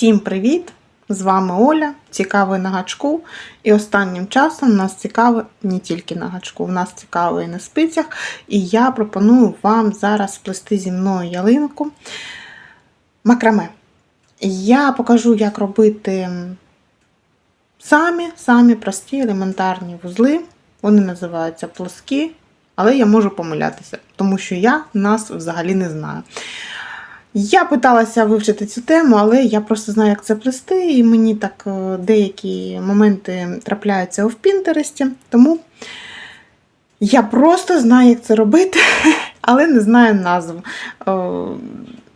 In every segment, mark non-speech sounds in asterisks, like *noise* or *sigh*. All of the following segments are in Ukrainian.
Всім привіт! З вами Оля, цікавий на гачку. І останнім часом нас цікаве не тільки на гачку, в нас цікаво і на спицях. І я пропоную вам зараз сплести зі мною ялинку макраме. Я покажу, як робити самі, самі прості елементарні вузли. Вони називаються плоскі, але я можу помилятися, тому що я нас взагалі не знаю. Я питалася вивчити цю тему, але я просто знаю, як це плести, і мені так е, деякі моменти трапляються в Пінтересті. Тому я просто знаю, як це робити, *laughs* але не знаю назву. Е,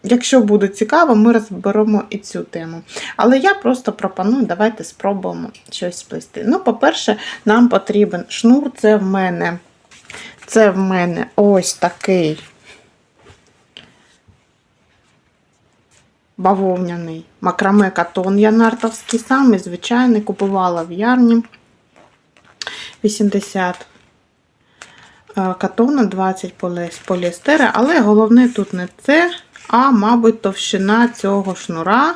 Якщо буде цікаво, ми розберемо і цю тему. Але я просто пропоную, давайте спробуємо щось сплести. Ну, по-перше, нам потрібен шнур, це в мене, це в мене ось такий. Бавовняний макраме катон я нартовський, самий звичайний, купувала в ярні 80 е, катона, 20 поліестера, але головне тут не це, а, мабуть, товщина цього шнура.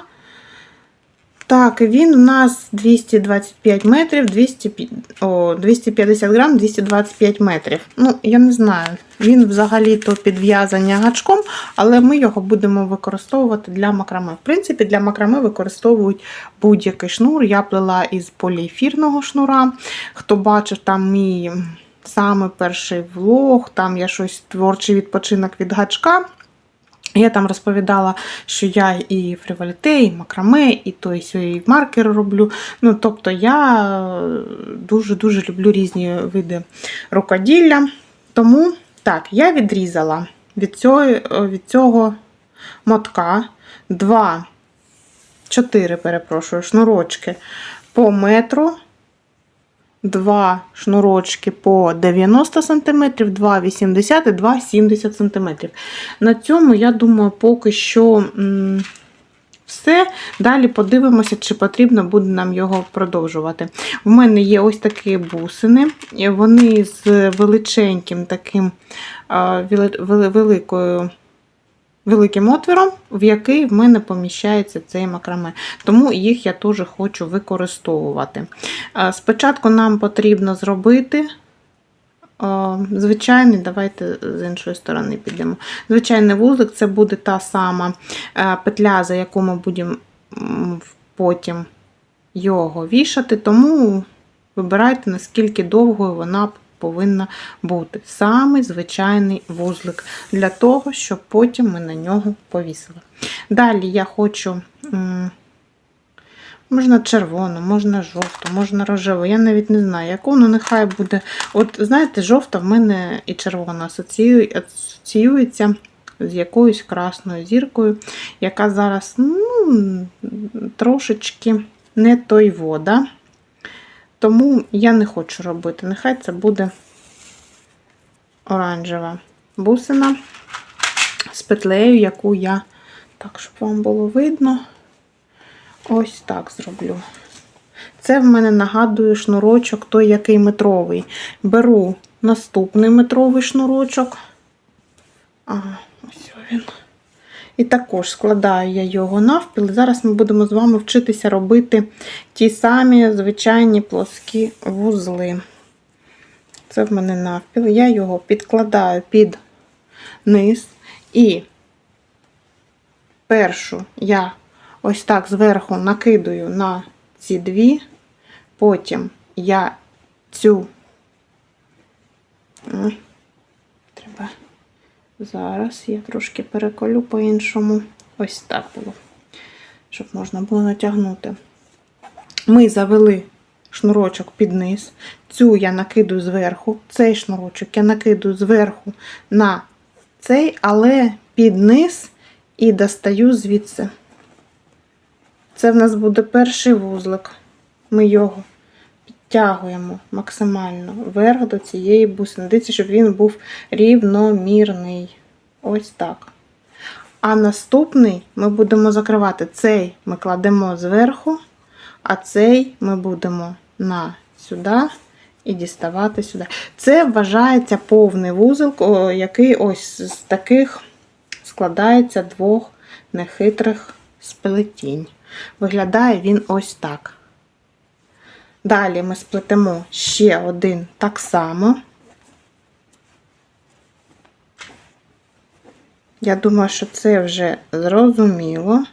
Так, він у нас 225 метрів, 200, о, 250 грам, 225 метрів. Ну, я не знаю, він взагалі-то підв'язання гачком, але ми його будемо використовувати для макраме. В принципі, для макраме використовують будь-який шнур. Я плела із поліефірного шнура. Хто бачив там мій саме перший влог, там я щось творчий відпочинок від гачка. Я там розповідала, що я і фріваліте, і макраме, і той і маркер роблю. Ну, Тобто я дуже-дуже люблю різні види рукоділля. Тому так, я відрізала від цього від цього мотка 2, 4, перепрошую, шнурочки по метру. Два шнурочки по 90 см, 2,80 і 2,70 см. На цьому, я думаю, поки що все. Далі подивимося, чи потрібно буде нам його продовжувати. У мене є ось такі бусини, вони з величеньким таким великою великим отвором, в який в мене поміщається цей макраме. Тому їх я теж хочу використовувати. Спочатку нам потрібно зробити. Звичайний, давайте з іншої сторони підемо. Звичайний вузлик це буде та сама петля, за яку ми будемо потім його вішати, тому вибирайте, наскільки довгою вона повинна бути. Самий звичайний вузлик для того, щоб потім ми на нього повісили. Далі я хочу. Можна червону, можна жовту, можна рожеву. Я навіть не знаю, яку, ну нехай буде. От, знаєте, жовта в мене і червона асоціюється з якоюсь красною зіркою, яка зараз ну, трошечки не той вода. Тому я не хочу робити. Нехай це буде оранжева бусина з петлею, яку я, так, щоб вам було видно, ось так зроблю. Це в мене нагадує шнурочок той, який метровий. Беру наступний метровий шнурочок. Ага, ось він. І також складаю я його навпіл. Зараз ми будемо з вами вчитися робити ті самі звичайні плоскі вузли. Це в мене навпіл. Я його підкладаю під низ. І першу я ось так зверху накидаю на ці дві, потім я цю. Зараз я трошки переколю по-іншому. Ось так було, щоб можна було натягнути. Ми завели шнурочок під низ. Цю я накидаю зверху, цей шнурочок я накидаю зверху на цей, але під низ і достаю звідси. Це в нас буде перший вузлик. Ми його підтягуємо максимально вверх до цієї бусини. Дивіться, щоб він був рівномірний. Ось так. А наступний ми будемо закривати цей ми кладемо зверху, а цей ми будемо на сюди і діставати сюди. Це вважається повний вузол, який ось з таких складається двох нехитрих сплетінь. Виглядає він ось так. Далі ми сплетемо ще один так само. Я думаю, що це вже зрозуміло.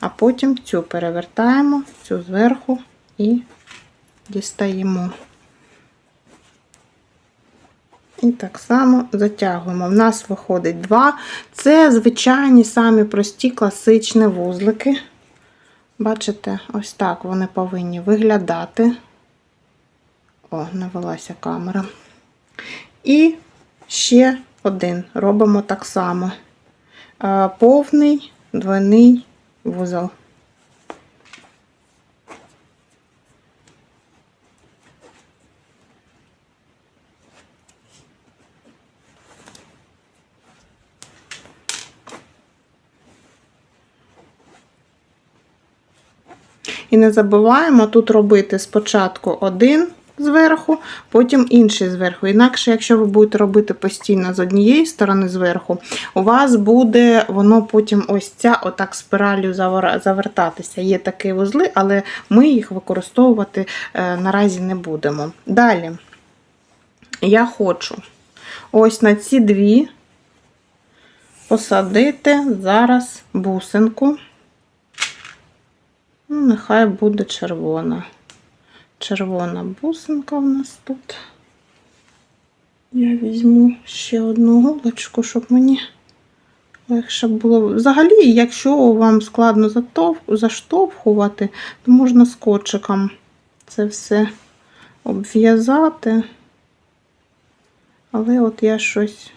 А потім цю перевертаємо, цю зверху і дістаємо. І так само затягуємо. В нас виходить два. Це звичайні самі прості класичні вузлики. Бачите, ось так вони повинні виглядати. О, навелася камера. І ще один робимо так само. Е, Повний двойний вузол. І не забуваємо тут робити спочатку один зверху, потім інший зверху. Інакше, якщо ви будете робити постійно з однієї сторони зверху, у вас буде воно потім ось ця отак спиралью завертатися. Є такі вузли, але ми їх використовувати е, наразі не будемо. Далі я хочу ось на ці дві посадити зараз бусинку. Ну, нехай буде червона. Червона бусинка в нас тут. Я візьму ще одну голочку, щоб мені легше було. Взагалі, якщо вам складно заштовхувати, то можна скотчиком це все обв'язати. Але от я щось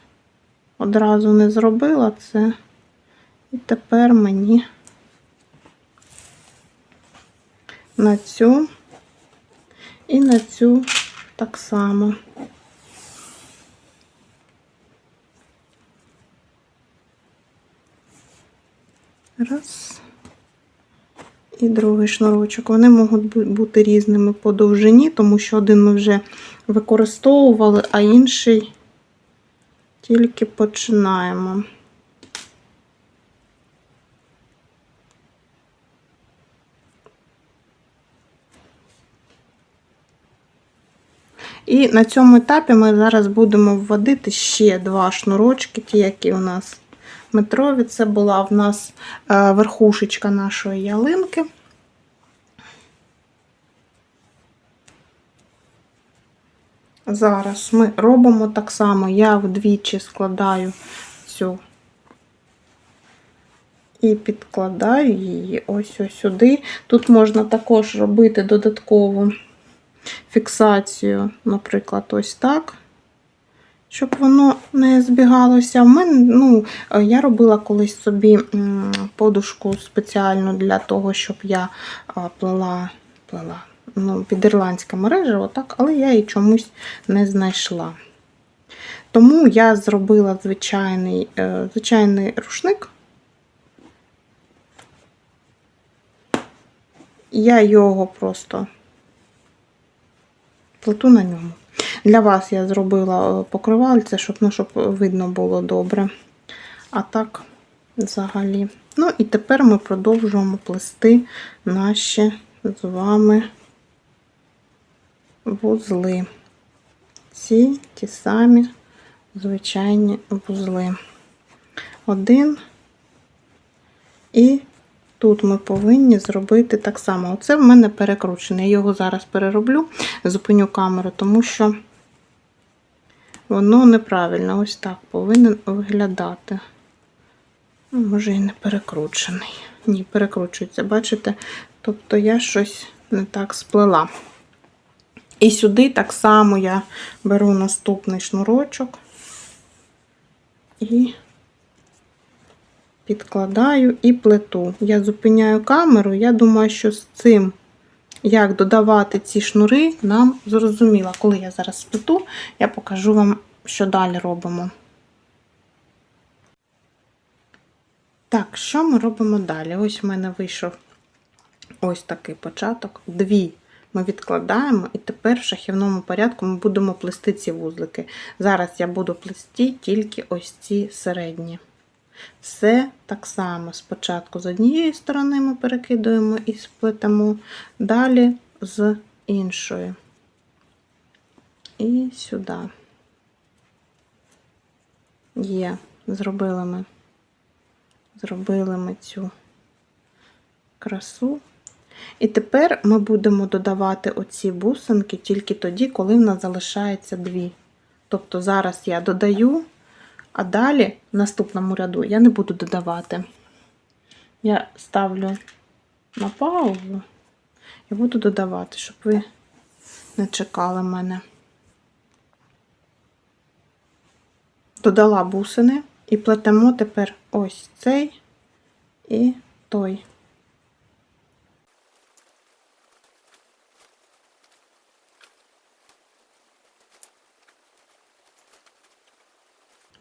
одразу не зробила це. І тепер мені на цю і на цю так само. Раз. І другий шнурочок. Вони можуть бути різними по довжині, тому що один ми вже використовували, а інший тільки починаємо. І на цьому етапі ми зараз будемо вводити ще два шнурочки, ті, які у нас метрові. Це була в нас е, верхушечка нашої ялинки. Зараз ми робимо так само, я вдвічі складаю цю і підкладаю її ось ось сюди. Тут можна також робити додаткову фіксацію, наприклад, ось так, щоб воно не збігалося. В ну, я робила колись собі подушку спеціально для того, щоб я плела, плела ну, під ірландське мережа, отак, але я її чомусь не знайшла. Тому я зробила звичайний, е, звичайний рушник. Я його просто плету на ньому. Для вас я зробила е, покривальце, щоб, ну, щоб видно було добре. А так, взагалі. Ну, і тепер ми продовжуємо плести наші з вами вузли. Ці ті самі звичайні вузли. Один і Тут ми повинні зробити так само. Оце в мене перекручене. Я його зараз перероблю, зупиню камеру, тому що воно неправильно. Ось так повинен виглядати. Може і не перекручений. Ні, перекручується, бачите? Тобто я щось не так сплела. І сюди так само я беру наступний шнурочок і підкладаю і плету. Я зупиняю камеру, я думаю, що з цим, як додавати ці шнури, нам зрозуміло. Коли я зараз сплету, я покажу вам, що далі робимо. Так, що ми робимо далі? Ось в мене вийшов ось такий початок. Дві ми відкладаємо, і тепер в шахівному порядку ми будемо плести ці вузлики. Зараз я буду плести тільки ось ці середні. Все так само. Спочатку з однієї сторони ми перекидуємо і сплетемо, далі з іншої. І сюди. Є, зробили ми. Зробили ми цю красу. І тепер ми будемо додавати оці бусинки тільки тоді, коли в нас залишається дві. Тобто зараз я додаю, а далі в наступному ряду я не буду додавати. Я ставлю на паузу і буду додавати, щоб ви не чекали мене. Додала бусини і плетемо тепер ось цей і той.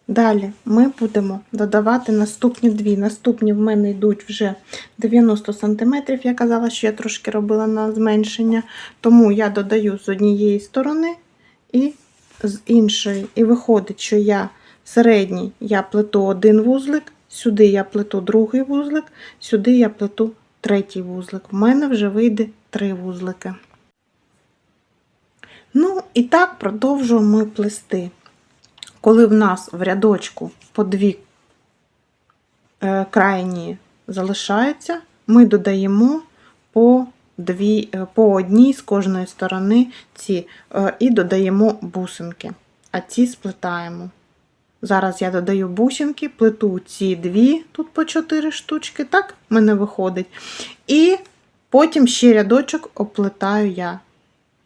Далі ми будемо додавати наступні дві. Наступні в мене йдуть вже 90 см. Я казала, що я трошки робила на зменшення, тому я додаю з однієї сторони і з іншої. І виходить, що я середній я плету один вузлик, сюди я плету другий вузлик, сюди я плету третій вузлик. В мене вже вийде три вузлики. Ну, і так продовжуємо плести коли в нас в рядочку по дві е, крайні залишаються, ми додаємо по дві, е, по одній з кожної сторони ці е, і додаємо бусинки, а ці сплетаємо. Зараз я додаю бусинки, плету ці дві, тут по 4 штучки, так в мене виходить. І потім ще рядочок оплетаю я.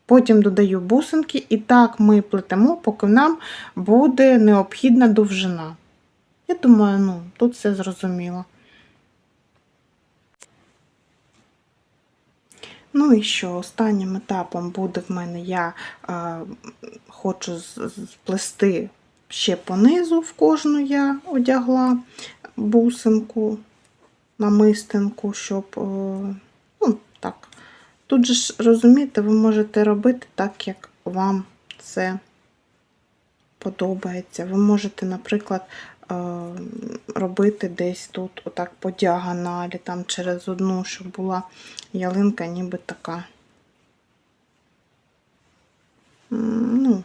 Потім додаю бусинки, і так ми плетемо, поки нам буде необхідна довжина. Я думаю, ну, тут все зрозуміло. Ну і що, останнім етапом буде в мене я е, хочу сплести ще понизу, в кожну я одягла бусинку, намистинку, щоб, е, ну, так, Тут же ж, розумієте, ви можете робити так, як вам це подобається. Ви можете, наприклад, е, робити десь тут, отак по діагоналі, там через одну, щоб була ялинка ніби така. Ну,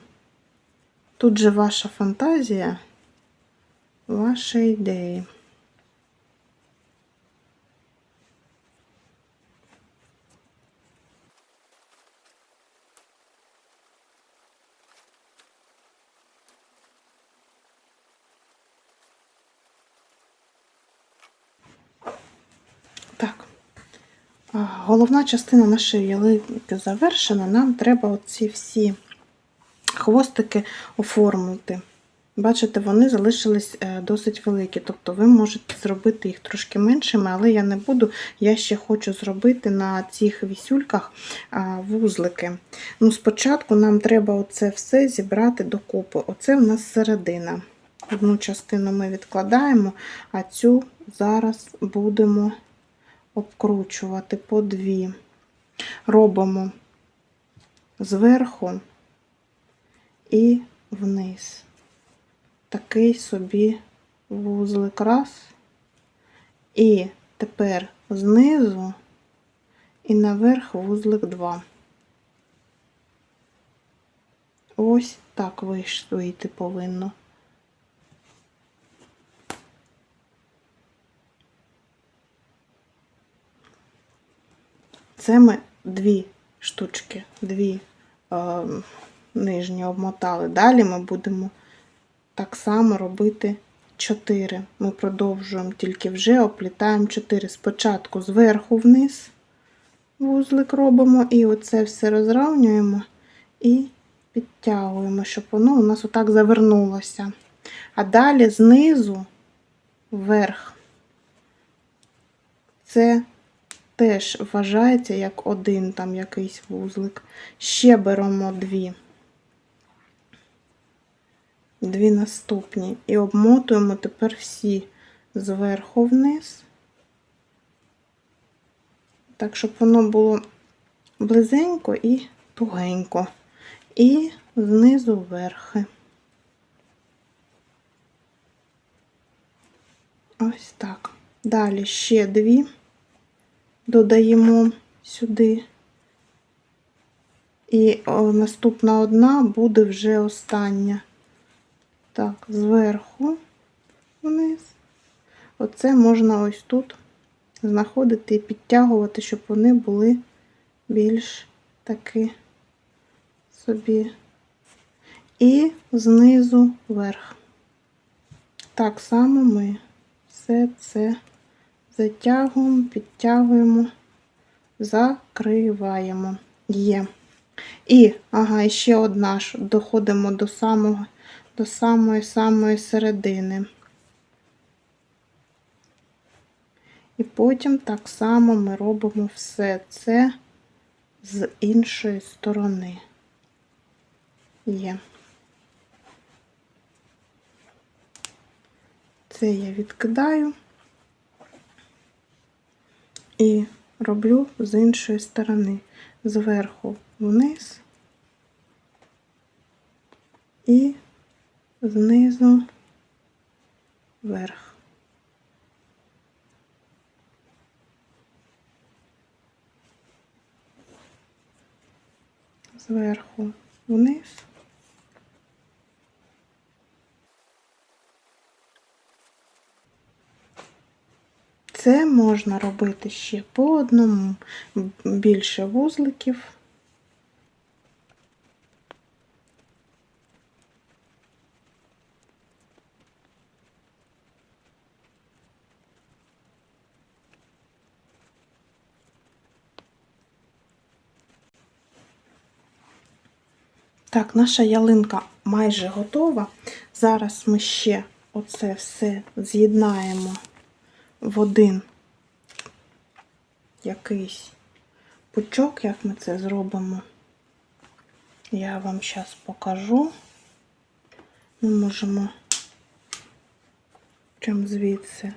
Тут же ваша фантазія, ваші ідеї. Так. Головна частина нашої ялинки завершена. Нам треба оці всі хвостики оформити. Бачите, вони залишились е, досить великі, тобто ви можете зробити їх трошки меншими, але я не буду. Я ще хочу зробити на цих вісюльках вузлики. Ну, Спочатку нам треба оце все зібрати докупи. Оце в нас середина. Одну частину ми відкладаємо, а цю зараз будемо обкручувати по дві. Робимо зверху і вниз. Такий собі вузлик раз. І тепер знизу і наверх вузлик два. Ось так вийти повинно. Це ми дві штучки, дві е, нижні обмотали. Далі ми будемо так само робити 4. Ми продовжуємо, тільки вже оплітаємо 4. Спочатку зверху вниз вузлик робимо, і оце все розравнюємо і підтягуємо, щоб воно у нас отак завернулося. А далі знизу вверх. Це теж вважається як один там якийсь вузлик. Ще беремо дві. Дві наступні. І обмотуємо тепер всі зверху вниз, так, щоб воно було близенько і тугенько. І знизу вверхи. Ось так. Далі ще дві додаємо сюди. І наступна одна буде вже остання. Так, зверху вниз. Оце можна ось тут знаходити і підтягувати, щоб вони були більш таки собі. І знизу вверх. Так само ми все це затягуємо, підтягуємо, закриваємо. Є. І, ага, і ще одна ж доходимо до самого, до самої самої середини. І потім так само ми робимо все це з іншої сторони. Є. Це я відкидаю і роблю з іншої сторони, зверху вниз і знизу вверх. Зверху вниз. Це можна робити ще по одному, більше вузликів. Так, наша ялинка майже готова. Зараз ми ще оце все з'єднаємо в один якийсь пучок, як ми це зробимо. Я вам зараз покажу. Ми можемо прям звідси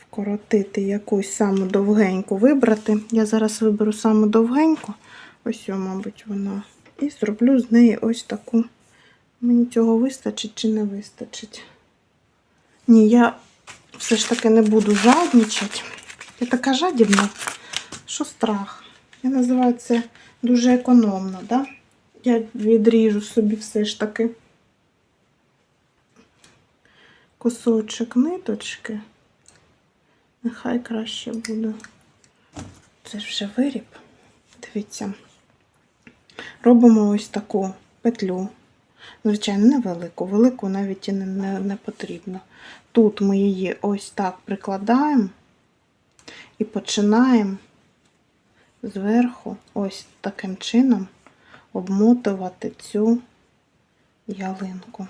вкоротити якусь саму довгеньку вибрати. Я зараз виберу саму довгеньку, ось, мабуть, вона. І зроблю з неї ось таку. Мені цього вистачить чи не вистачить. Ні, я все ж таки не буду жадничати. Я така жадібна, що страх. Я називаю це дуже економно, да? Я відріжу собі все ж таки кусочок ниточки. Нехай краще буде. Це ж вже виріб. Дивіться. Робимо ось таку петлю. Звичайно, невелику, велику навіть і не, не, не потрібно. Тут ми її ось так прикладаємо і починаємо зверху, ось таким чином, обмотувати цю ялинку.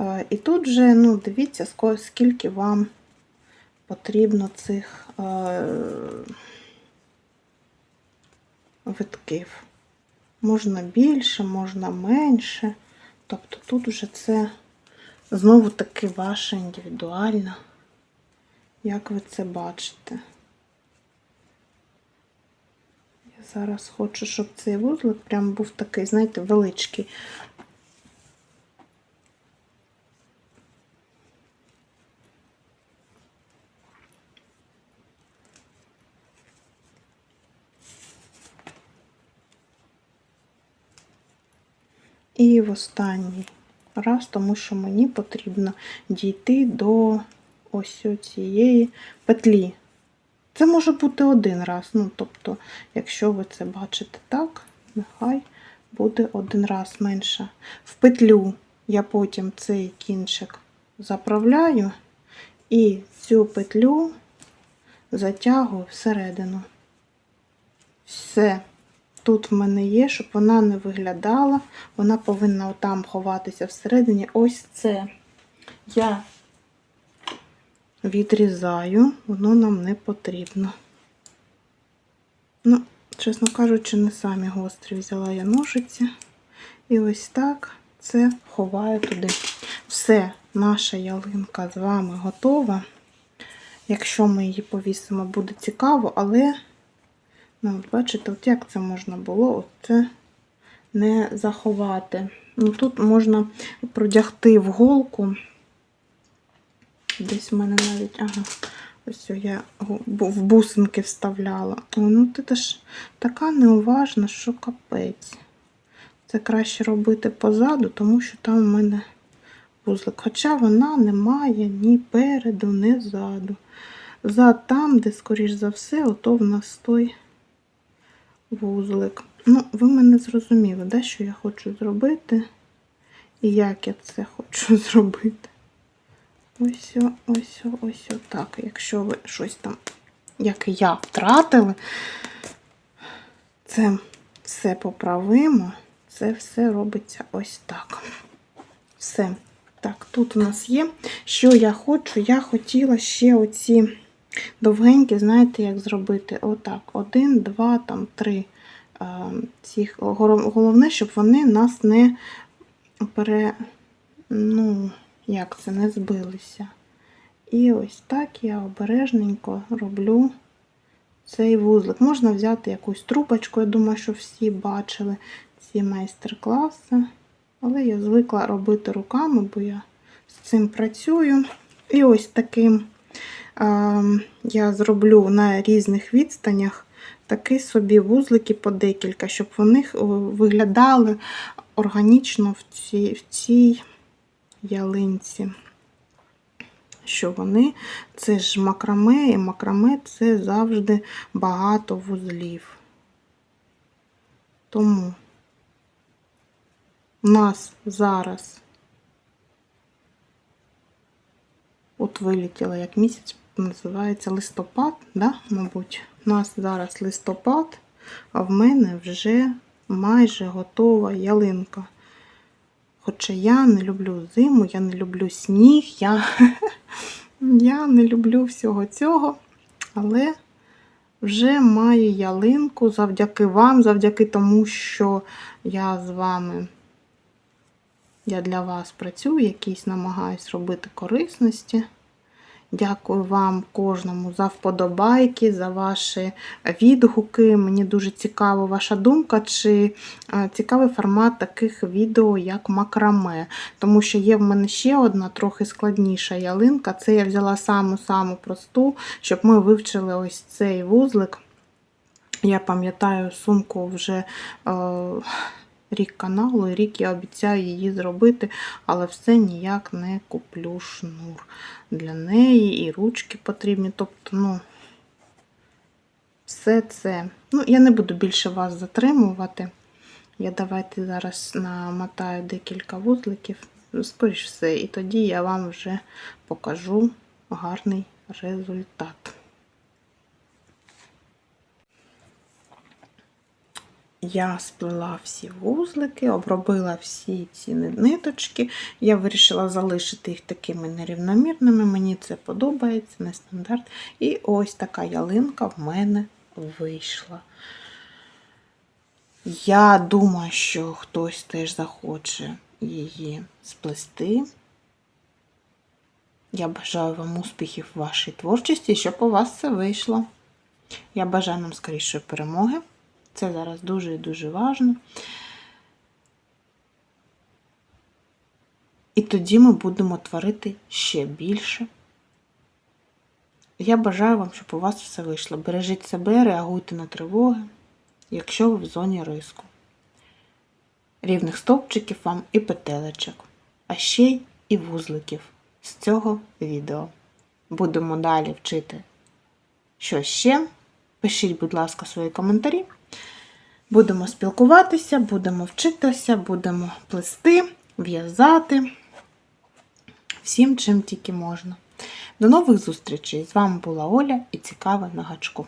Е, І тут вже, ну, дивіться, скільки вам потрібно цих е, витків. Можна більше, можна менше. Тобто тут вже це знову таки ваше індивідуально, як ви це бачите. Я зараз хочу, щоб цей вузлик прям був такий, знаєте, величкий. І в останній раз, тому що мені потрібно дійти до ось цієї петлі. Це може бути один раз. Ну, тобто, якщо ви це бачите так, нехай буде один раз менше. В петлю я потім цей кінчик заправляю і цю петлю затягую всередину. Все. Тут в мене є, щоб вона не виглядала. Вона повинна отам ховатися всередині. Ось це я відрізаю, воно нам не потрібно. Ну, чесно кажучи, не самі гострі взяла я ножиці. І ось так це ховаю туди. Все, наша ялинка з вами готова. Якщо ми її повісимо, буде цікаво, але. Ну, бачите, от як це можна було оце не заховати. Ну, Тут можна продягти в голку Десь в мене навіть, ага, ось я в бусинки вставляла. О, ну ти ж така неуважна, що капець. Це краще робити позаду, тому що там в мене вузлик. Хоча вона не має ні переду, ні ззаду. Зад там, де, скоріш за все, ото в нас той вузлик. Ну, ви мене зрозуміли, да, що я хочу зробити і як я це хочу *laughs* зробити. Ось, ось, ось так. Якщо ви щось там, як і я, втратили, це все поправимо. Це все робиться ось так. Все. Так, тут у нас є. Що я хочу? Я хотіла ще оці довгенькі, знаєте, як зробити? Отак. Один, два, там, три. Цих. Головне, щоб вони нас не пере. Ну, як це, не збилися. І ось так я обережненько роблю цей вузлик. Можна взяти якусь трубочку, я думаю, що всі бачили ці майстер-класи. Але я звикла робити руками, бо я з цим працюю. І ось таким я зроблю на різних відстанях такі собі вузлики по декілька, щоб вони виглядали органічно в цій, в цій ялинці. Що вони, це ж макраме, і макраме це завжди багато вузлів. Тому у нас зараз от вилетіло як місяць, називається листопад, да, мабуть. У нас зараз листопад, а в мене вже майже готова ялинка. Хоча я не люблю зиму, я не люблю сніг, я, *laughs* я не люблю всього цього, але вже маю ялинку завдяки вам, завдяки тому, що я з вами, я для вас працюю, якісь намагаюсь робити корисності. Дякую вам кожному за вподобайки, за ваші відгуки. Мені дуже цікава ваша думка, чи е, цікавий формат таких відео, як макраме. Тому що є в мене ще одна трохи складніша ялинка. Це я взяла саму-саму просту, щоб ми вивчили ось цей вузлик. Я пам'ятаю сумку вже е, рік каналу, рік я обіцяю її зробити, але все ніяк не куплю шнур для неї, і ручки потрібні. Тобто, ну, все це. Ну, я не буду більше вас затримувати. Я давайте зараз намотаю декілька вузликів, скоріш все, і тоді я вам вже покажу гарний результат. Я сплела всі вузлики, обробила всі ці ниточки. Я вирішила залишити їх такими нерівномірними. Мені це подобається, не стандарт. І ось така ялинка в мене вийшла. Я думаю, що хтось теж захоче її сплести. Я бажаю вам успіхів в вашій творчості, щоб у вас це вийшло. Я бажаю нам скорішої перемоги. Це зараз дуже і дуже важно. І тоді ми будемо творити ще більше. Я бажаю вам, щоб у вас все вийшло. Бережіть себе, реагуйте на тривоги, якщо ви в зоні риску. Рівних стовпчиків вам і петелечок, а ще і вузликів з цього відео. Будемо далі вчити що ще. Пишіть, будь ласка, свої коментарі. Будемо спілкуватися, будемо вчитися, будемо плести, в'язати всім, чим тільки можна. До нових зустрічей! З вами була Оля і цікаве на гачку.